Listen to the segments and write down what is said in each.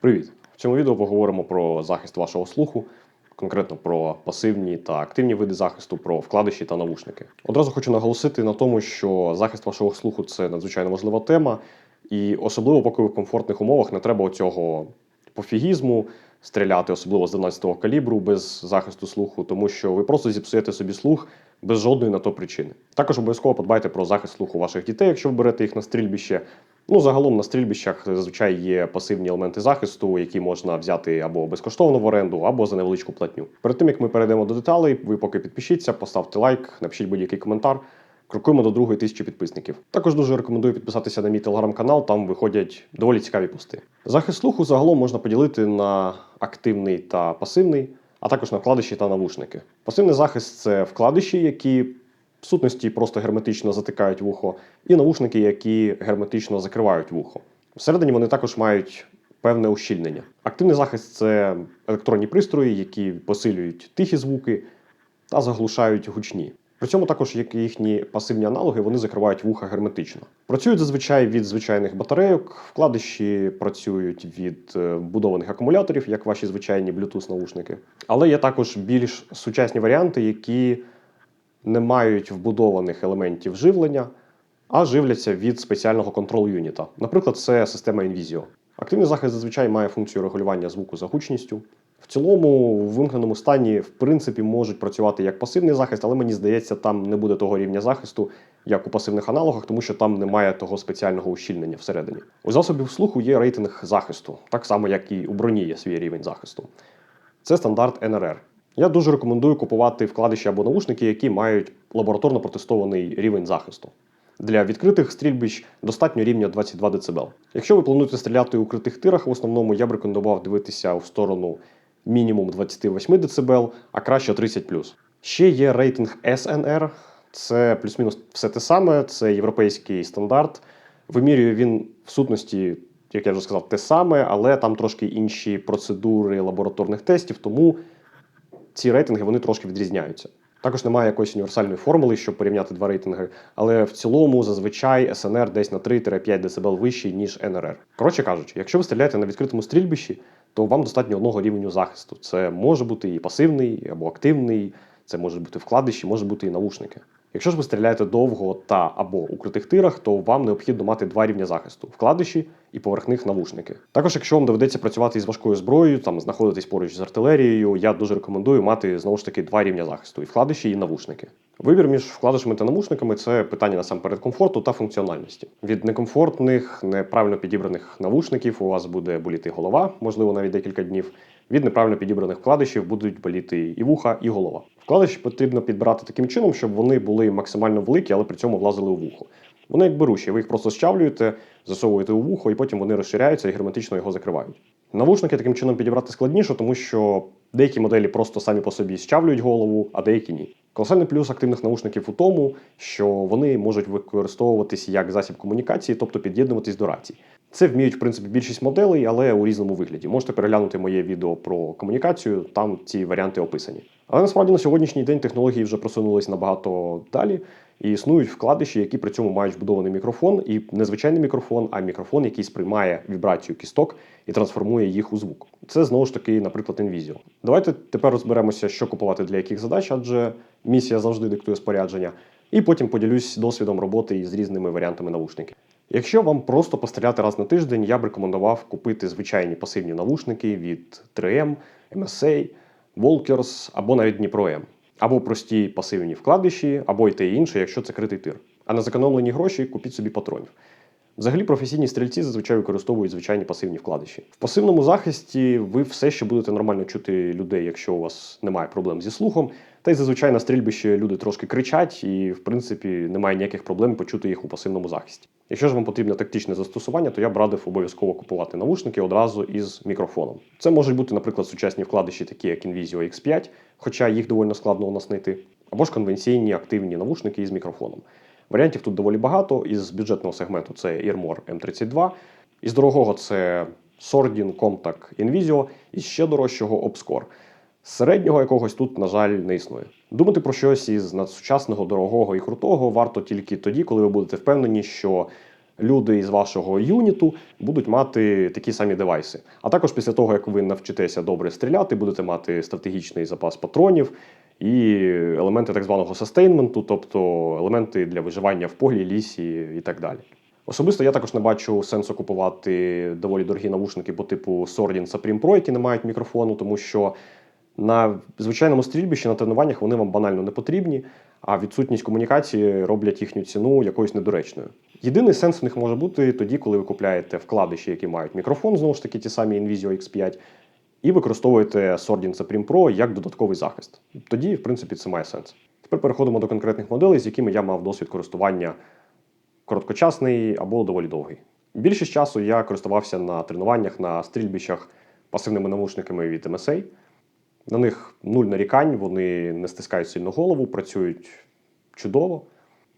Привіт! В цьому відео поговоримо про захист вашого слуху, конкретно про пасивні та активні види захисту, про вкладиші та навушники. Одразу хочу наголосити на тому, що захист вашого слуху це надзвичайно важлива тема, і особливо поки ви в комфортних умовах не треба оцього пофігізму стріляти, особливо з 12-го калібру без захисту слуху, тому що ви просто зіпсуєте собі слух без жодної на то причини. Також обов'язково подбайте про захист слуху ваших дітей, якщо ви берете їх на стрільбище. Ну, загалом на стрільбищах зазвичай є пасивні елементи захисту, які можна взяти або безкоштовно в оренду, або за невеличку платню. Перед тим як ми перейдемо до деталей, ви поки підпишіться, поставте лайк, напишіть будь-який коментар. Крокуємо до другої тисячі підписників. Також дуже рекомендую підписатися на мій телеграм-канал, там виходять доволі цікаві пости. Захист слуху загалом можна поділити на активний та пасивний, а також на вкладиші та навушники. Пасивний захист це вкладиші, які в сутності просто герметично затикають вухо, і навушники, які герметично закривають вухо. Всередині вони також мають певне ущільнення. Активний захист це електронні пристрої, які посилюють тихі звуки та заглушають гучні. При цьому також, як їхні пасивні аналоги, вони закривають вуха герметично. Працюють зазвичай від звичайних батарейок, вкладиші працюють від е, вбудованих акумуляторів, як ваші звичайні Bluetooth-навушники. Але є також більш сучасні варіанти, які не мають вбудованих елементів живлення, а живляться від спеціального контрол-юніта. Наприклад, це система Invisio. Активний захист зазвичай має функцію регулювання звуку за гучністю. В цілому, в вимкненому стані, в принципі, можуть працювати як пасивний захист, але мені здається, там не буде того рівня захисту, як у пасивних аналогах, тому що там немає того спеціального ущільнення всередині. У засобів слуху є рейтинг захисту, так само, як і у броні є свій рівень захисту. Це стандарт НРР. Я дуже рекомендую купувати вкладиші або наушники, які мають лабораторно протестований рівень захисту. Для відкритих стрільбищ достатньо рівня 22 дБ. Якщо ви плануєте стріляти у критих тирах, в основному я б рекомендував дивитися в сторону мінімум 28 дБ, а краще 30 Ще є рейтинг SNR, це плюс-мінус все те саме, це європейський стандарт. Вимірює він в сутності, як я вже сказав, те саме, але там трошки інші процедури лабораторних тестів, тому ці рейтинги вони трошки відрізняються. Також немає якоїсь універсальної формули, щоб порівняти два рейтинги, але в цілому зазвичай СНР десь на 3-5 дБ вищий, ніж НРР. Коротше кажучи, якщо ви стріляєте на відкритому стрільбищі, то вам достатньо одного рівню захисту. Це може бути і пасивний, або активний, це можуть бути вкладиші, може бути і наушники. Якщо ж ви стріляєте довго та або у критих тирах, то вам необхідно мати два рівня захисту вкладиші і поверхних навушники. Також, якщо вам доведеться працювати із важкою зброєю, там знаходитись поруч з артилерією, я дуже рекомендую мати знову ж таки два рівня захисту і вкладиші, і навушники. Вибір між вкладишами та навушниками це питання насамперед комфорту та функціональності. Від некомфортних, неправильно підібраних навушників у вас буде боліти голова, можливо, навіть декілька днів. Від неправильно підібраних вкладишів будуть боліти і вуха, і голова. Вкладиші потрібно підбирати таким чином, щоб вони були максимально великі, але при цьому влазили у вухо. Вони як беруші, ви їх просто щавлюєте, засовуєте у вухо, і потім вони розширяються і герметично його закривають. Навушники таким чином підібрати складніше, тому що деякі моделі просто самі по собі щавлюють голову, а деякі ні. Колосальний плюс активних наушників у тому, що вони можуть використовуватися як засіб комунікації, тобто під'єднуватись до рацій. Це вміють, в принципі, більшість моделей, але у різному вигляді. Можете переглянути моє відео про комунікацію, там ці варіанти описані. Але насправді на сьогоднішній день технології вже просунулись набагато далі, і існують вкладиші, які при цьому мають вбудований мікрофон, і не звичайний мікрофон, а мікрофон, який сприймає вібрацію кісток і трансформує їх у звук. Це знову ж таки, наприклад, Invisio. Давайте тепер розберемося, що купувати для яких задач, адже місія завжди диктує спорядження. І потім поділюсь досвідом роботи із різними варіантами навушників. Якщо вам просто постріляти раз на тиждень, я б рекомендував купити звичайні пасивні навушники від 3M, MSA, Walkers або навіть M. Або прості пасивні вкладиші, або й те і інше, якщо це критий тир. А на зекономлені гроші купіть собі патронів. Взагалі, професійні стрільці зазвичай використовують звичайні пасивні вкладиші. В пасивному захисті ви все ще будете нормально чути людей, якщо у вас немає проблем зі слухом. Та й зазвичай на стрільбищі люди трошки кричать, і, в принципі, немає ніяких проблем почути їх у пасивному захисті. Якщо ж вам потрібне тактичне застосування, то я б радив обов'язково купувати навушники одразу із мікрофоном. Це можуть бути, наприклад, сучасні вкладиші, такі як Invisio X5, хоча їх доволі складно унаснити, або ж конвенційні активні навушники із мікрофоном. Варіантів тут доволі багато. Із бюджетного сегменту це Earmore M32, із дорогого це Sordin, Comtac, Invisio, і ще дорожчого Obscore. Середнього якогось тут, на жаль, не існує. Думати про щось із надсучасного, дорогого і крутого варто тільки тоді, коли ви будете впевнені, що люди із вашого юніту будуть мати такі самі девайси. А також після того, як ви навчитеся добре стріляти, будете мати стратегічний запас патронів і елементи так званого сустейнменту, тобто елементи для виживання в полі, лісі і так далі. Особисто я також не бачу сенсу купувати доволі дорогі навушники по типу Sordin Supreme Pro, які не мають мікрофону, тому що на звичайному стрільбищі на тренуваннях вони вам банально не потрібні, а відсутність комунікації роблять їхню ціну якоюсь недоречною. Єдиний сенс в них може бути тоді, коли ви купляєте вкладиші, які мають мікрофон, знову ж таки, ті самі Invisio X5, і використовуєте Sordin Supreme Pro як додатковий захист. Тоді, в принципі, це має сенс. Тепер переходимо до конкретних моделей, з якими я мав досвід користування короткочасний або доволі довгий. Більшість часу я користувався на тренуваннях на стрільбищах пасивними навушниками від MSA. На них нуль нарікань, вони не стискають сильно голову, працюють чудово.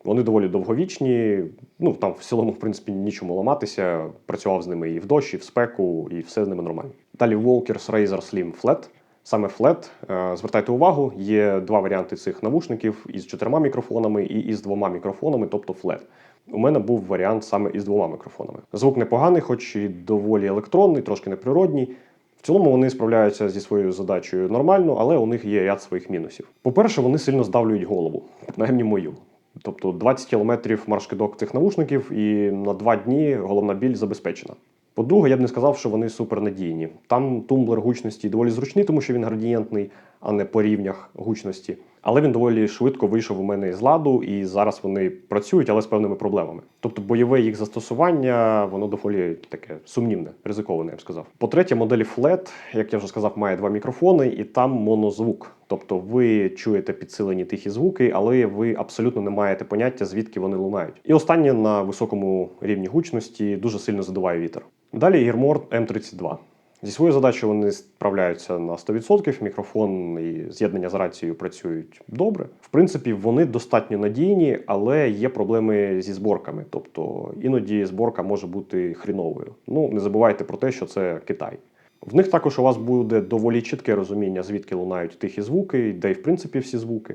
Вони доволі довговічні. Ну там в цілому, в принципі, нічому ламатися. Працював з ними і в дощ, і в спеку, і все з ними нормально. Далі Walkers Razer Slim Flat. Саме Flat. Е, Звертайте увагу, є два варіанти цих навушників із чотирма мікрофонами і із двома мікрофонами, тобто Flat. У мене був варіант саме із двома мікрофонами. Звук непоганий, хоч і доволі електронний, трошки неприродній. Цілому вони справляються зі своєю задачею нормально, але у них є ряд своїх мінусів. По-перше, вони сильно здавлюють голову, принаймні мою. Тобто 20 км марш-кидок цих навушників, і на два дні головна біль забезпечена. По-друге, я б не сказав, що вони супернадійні. Там тумблер гучності доволі зручний, тому що він градієнтний, а не по рівнях гучності. Але він доволі швидко вийшов у мене з ладу, і зараз вони працюють, але з певними проблемами. Тобто бойове їх застосування, воно доволі таке сумнівне, ризиковане, я б сказав. По-третє, модель Flat, як я вже сказав, має два мікрофони, і там монозвук. Тобто ви чуєте підсилені тихі звуки, але ви абсолютно не маєте поняття, звідки вони лунають. І останнє на високому рівні гучності дуже сильно задуває вітер. Далі Earmore M32. Зі своєю задачею вони справляються на 100%, мікрофон і з'єднання з рацією працюють добре. В принципі, вони достатньо надійні, але є проблеми зі зборками. Тобто іноді зборка може бути хріновою. Ну не забувайте про те, що це Китай. В них також у вас буде доволі чітке розуміння, звідки лунають тихі звуки, де й в принципі всі звуки.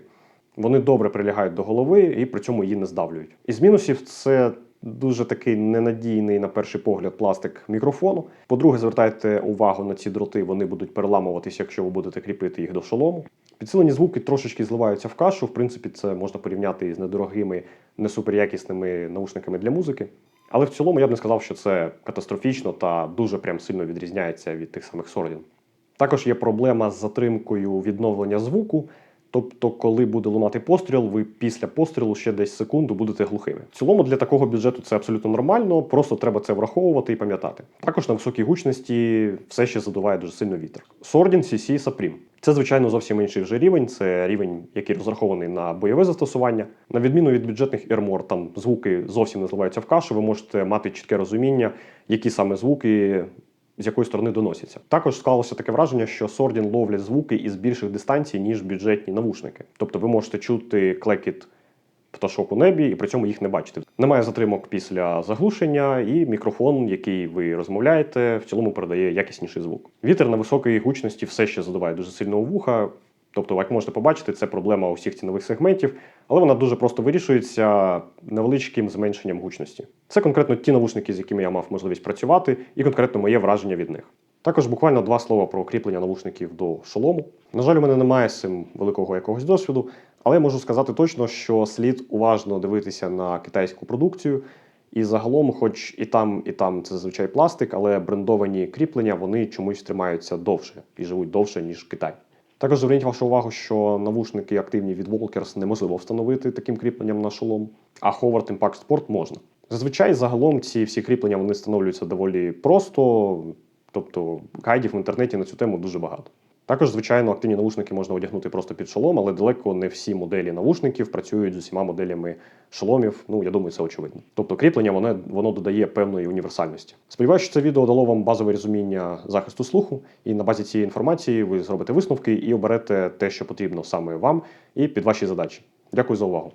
Вони добре прилягають до голови і при цьому її не здавлюють. Із мінусів це дуже такий ненадійний, на перший погляд, пластик мікрофону. По-друге, звертайте увагу на ці дроти, вони будуть переламуватися, якщо ви будете кріпити їх до шолому. Підсилені звуки трошечки зливаються в кашу. В принципі, це можна порівняти із недорогими, не суперякісними наушниками для музики. Але в цілому я б не сказав, що це катастрофічно та дуже прям сильно відрізняється від тих самих Sordin. Також є проблема з затримкою відновлення звуку. Тобто, коли буде лунати постріл, ви після пострілу ще десь секунду будете глухими. В цілому для такого бюджету це абсолютно нормально, просто треба це враховувати і пам'ятати. Також на високій гучності все ще задуває дуже сильно вітер. Sordin CC Supreme. Це, звичайно, зовсім інший вже рівень. Це рівень, який розрахований на бойове застосування. На відміну від бюджетних Airmore, там звуки зовсім не зливаються в кашу. Ви можете мати чітке розуміння, які саме звуки з якої сторони доносяться. Також склалося таке враження, що Сордін ловлять звуки із більших дистанцій, ніж бюджетні навушники. Тобто ви можете чути клекіт пташок у небі і при цьому їх не бачити. Немає затримок після заглушення, і мікрофон, який ви розмовляєте, в цілому передає якісніший звук. Вітер на високій гучності все ще задуває дуже сильно у вуха. Тобто, як можете побачити, це проблема усіх цінових сегментів, але вона дуже просто вирішується невеличким зменшенням гучності. Це конкретно ті навушники, з якими я мав можливість працювати, і конкретно моє враження від них. Також буквально два слова про кріплення навушників до шолому. На жаль, у мене немає з цим великого якогось досвіду, але я можу сказати точно, що слід уважно дивитися на китайську продукцію. І загалом, хоч і там, і там це зазвичай пластик, але брендовані кріплення вони чомусь тримаються довше і живуть довше, ніж Китай. Також зверніть вашу увагу, що навушники активні від Walkers неможливо встановити таким кріпленням на шолом, а Howard Impact Sport можна. Зазвичай загалом ці всі кріплення вони встановлюються доволі просто, тобто гайдів в інтернеті на цю тему дуже багато. Також, звичайно, активні навушники можна одягнути просто під шолом, але далеко не всі моделі навушників працюють з усіма моделями шоломів. Ну, я думаю, це очевидно. Тобто кріплення воно, воно додає певної універсальності. Сподіваюся, що це відео дало вам базове розуміння захисту слуху, і на базі цієї інформації ви зробите висновки і оберете те, що потрібно саме вам, і під ваші задачі. Дякую за увагу.